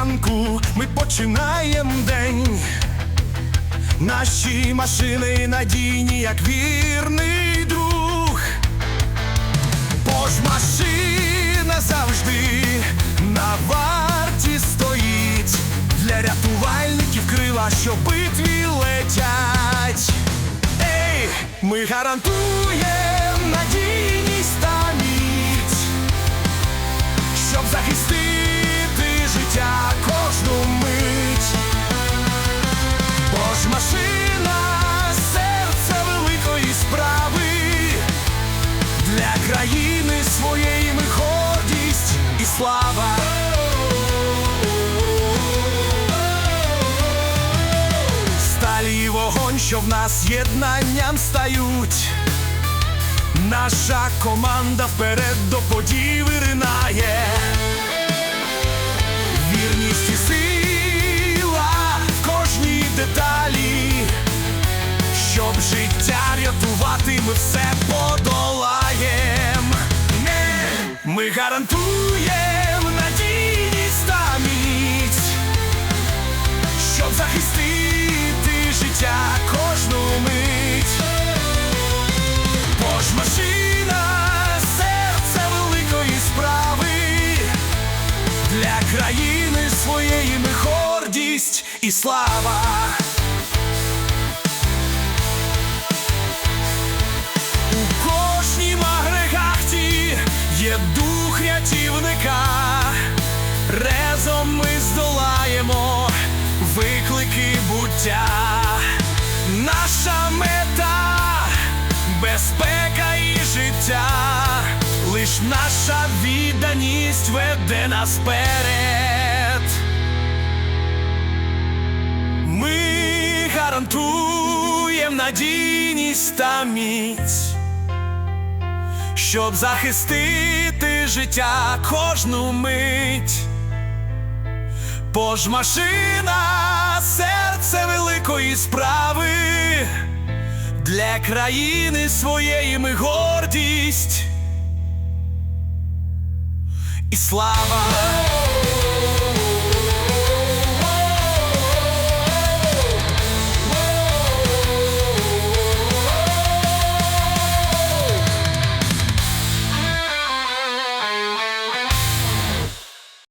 ранку ми починаємо день. Наші машини надійні, як вірний друг. Бо ж машина завжди на варті стоїть для рятувальників крила, що битві летять. Ей, ми гарантуємо надійність та міць, щоб захистити що в нас єднанням стають. Наша команда вперед до подій виринає. Вірність і сила в кожній деталі, щоб життя рятувати, ми все подолаєм. Ми гарантуємо надійність та міць, щоб захистити життя країни своєї ми гордість і слава. У кожнім агрегаті є дух рятівника. Резом ми здолаємо виклики буття. Лиш наша відданість веде нас вперед. Ми гарантуємо надійність та міць, щоб захистити життя кожну мить. Бо ж машина серце великої справи для країни своєї ми гордість і слава.